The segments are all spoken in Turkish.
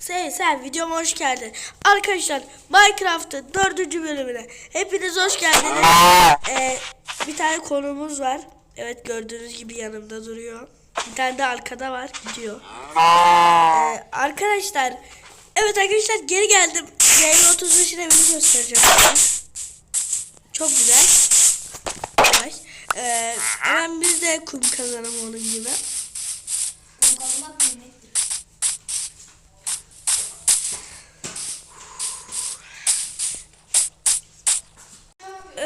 Sen sen videoma hoş geldin. Arkadaşlar Minecraft'ın dördüncü bölümüne hepiniz hoş geldiniz. Ee, bir tane konumuz var. Evet gördüğünüz gibi yanımda duruyor. Bir tane de arkada var gidiyor. Ee, arkadaşlar evet arkadaşlar geri geldim. Game 35 ile beni göstereceğim. Çok güzel. Yavaş. Ee, hemen biz de kum kazanalım onun gibi.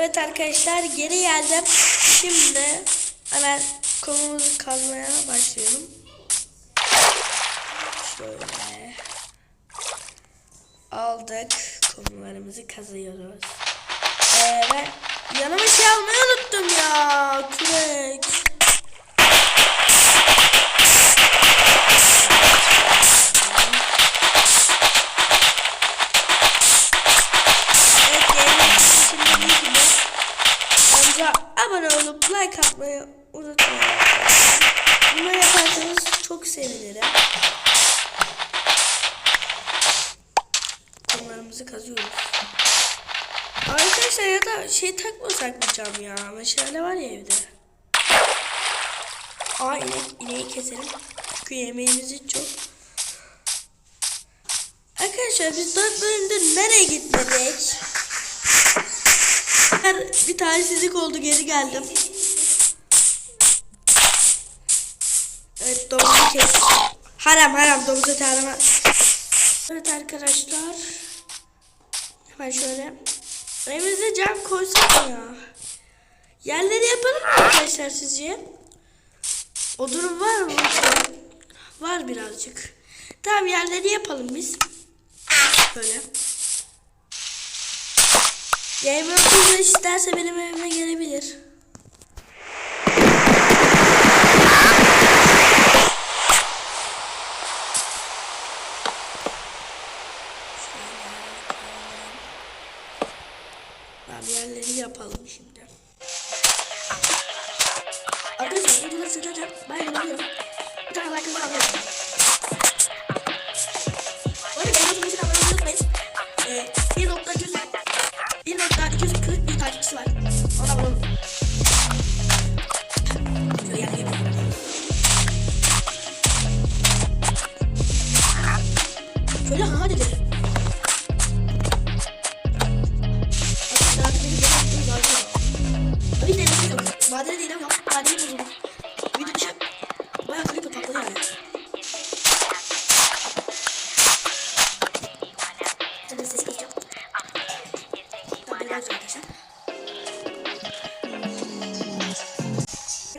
Evet arkadaşlar geri geldim. Şimdi hemen konumuzu kazmaya başlayalım. Şöyle aldık. Konularımızı kazıyoruz. Ee, ben yanıma şey almayı unuttum ya. Kürek. Abone olup like atmayı unutmayın. Bunları yaparsanız çok sevinirim. Konularımızı kazıyoruz. Arkadaşlar ya da şey takmasak mı cam ya? Meşale var ya evde. Aa inek, ineği keselim. Çünkü yemeğimiz hiç çok. Arkadaşlar biz 4 bölümde nereye gitmedik? Ben bir talihsizlik oldu geri geldim. Evet domuzu kes. Haram haram domuz eti harama. Evet arkadaşlar. Hemen şöyle. Evimize cam koysak ya? Yerleri yapalım arkadaşlar sizce? O durum var mı? Var birazcık. Tamam yerleri yapalım biz. Böyle. Gamer Tuzla isterse benim evime gelebilir. 1.240 bir takipçisi var. Ona olun. Şöyle ha dedi.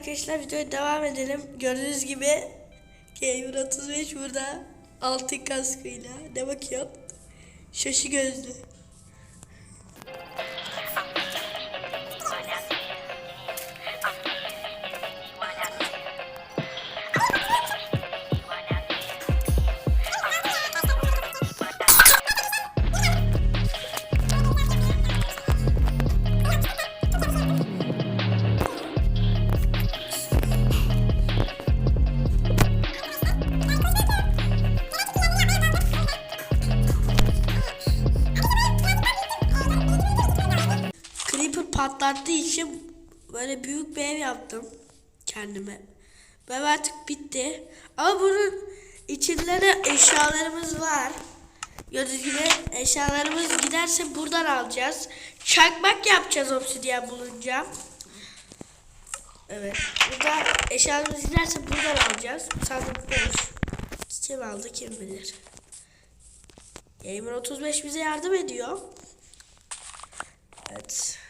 Arkadaşlar videoya devam edelim. Gördüğünüz gibi Gamer 35 burada altın kaskıyla ne bakıyor? Şaşı gözlü. Patlattığı için böyle büyük bir ev yaptım kendime. Ve artık bitti. Ama bunun içinde de eşyalarımız var. Gördüğünüz gibi eşyalarımız giderse buradan alacağız. Çakmak yapacağız obsidyen bulunca. Evet. Burada eşyalarımız giderse buradan alacağız. Sandık boş. Kim aldı kim bilir. Gamer 35 bize yardım ediyor. Evet.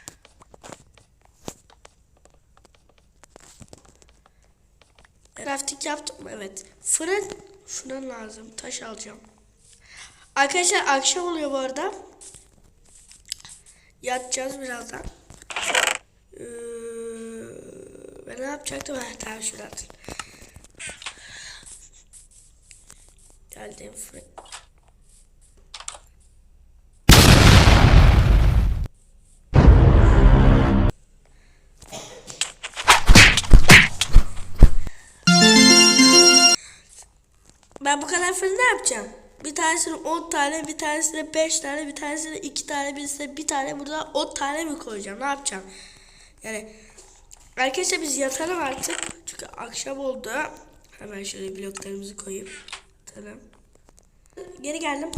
Crafting yaptım mı? Evet. Fırın. Fırın lazım. Taş alacağım. Arkadaşlar akşam oluyor bu arada. Yatacağız birazdan. Ee, ben ne yapacaktım? Ha, tamam şuradan. Geldim fırın. Ben bu kadar fırın ne yapacağım? bir tanesine 10 tane, bir tanesine 5 tane, bir tanesine 2 tane, birisine bir tane, burada 10 tane mi koyacağım? Ne yapacağım? Yani arkadaşlar biz yatalım artık. Çünkü akşam oldu. Hemen şöyle bloklarımızı koyayım. Tamam. Geri geldim.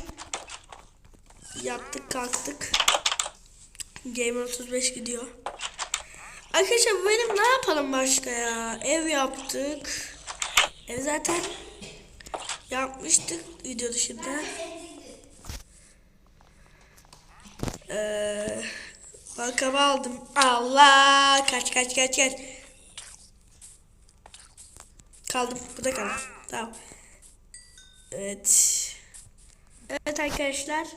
Yaptık kalktık. Game 35 gidiyor. Arkadaşlar benim ne yapalım başka ya? Ev yaptık. Ev zaten yapmıştık video dışında. Ee, bankamı aldım. Allah kaç kaç kaç kaç. Kaldım. Bu da kaldı. Tamam. Evet. Evet arkadaşlar.